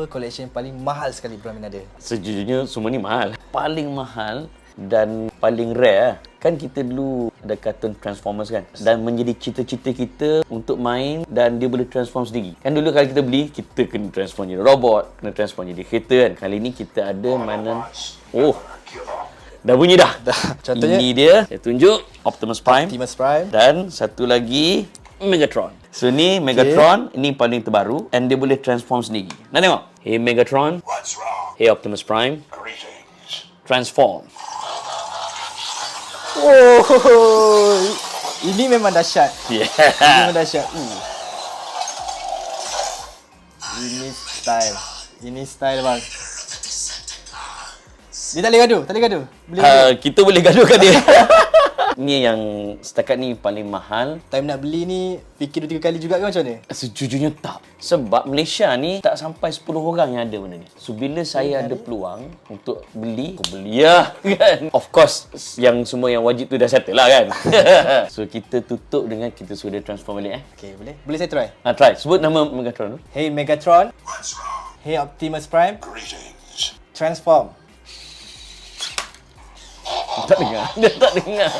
apa collection paling mahal sekali Bram ada? Sejujurnya semua ni mahal. Paling mahal dan paling rare kan kita dulu ada kartun Transformers kan dan menjadi cita-cita kita untuk main dan dia boleh transform sendiri kan dulu kalau kita beli kita kena transform jadi robot kena transform jadi kereta kan kali ni kita ada mainan oh dah bunyi dah, Dah. Contohnya? ini dia saya tunjuk Optimus Prime Optimus Prime. dan satu lagi Megatron. So ni Megatron, ini paling terbaru and dia boleh transform sendiri. Nak tengok? Hey Megatron, What's wrong? hey Optimus Prime, Greetings. transform. Oh, ini memang dahsyat. Yeah. Ini memang dahsyat. Uh. Ini style. Ini style bang. Dia tak boleh gaduh, tak boleh gaduh. Boleh gaduh. Uh, kita boleh gaduhkan dia. ni yang setakat ni paling mahal. Time nak beli ni fikir dua tiga kali juga ke macam mana? Sejujurnya tak. Sebab Malaysia ni tak sampai 10 orang yang ada benda ni. So bila saya ada peluang untuk beli, aku beli lah kan. Of course, yang semua yang wajib tu dah settle lah kan. so kita tutup dengan kita sudah transform balik eh. Okay, boleh? Boleh saya try? Ha, try. Sebut nama Megatron tu. Hey Megatron, What's wrong? hey Optimus Prime, Greetings. transform. 失灵啊你失灵啊。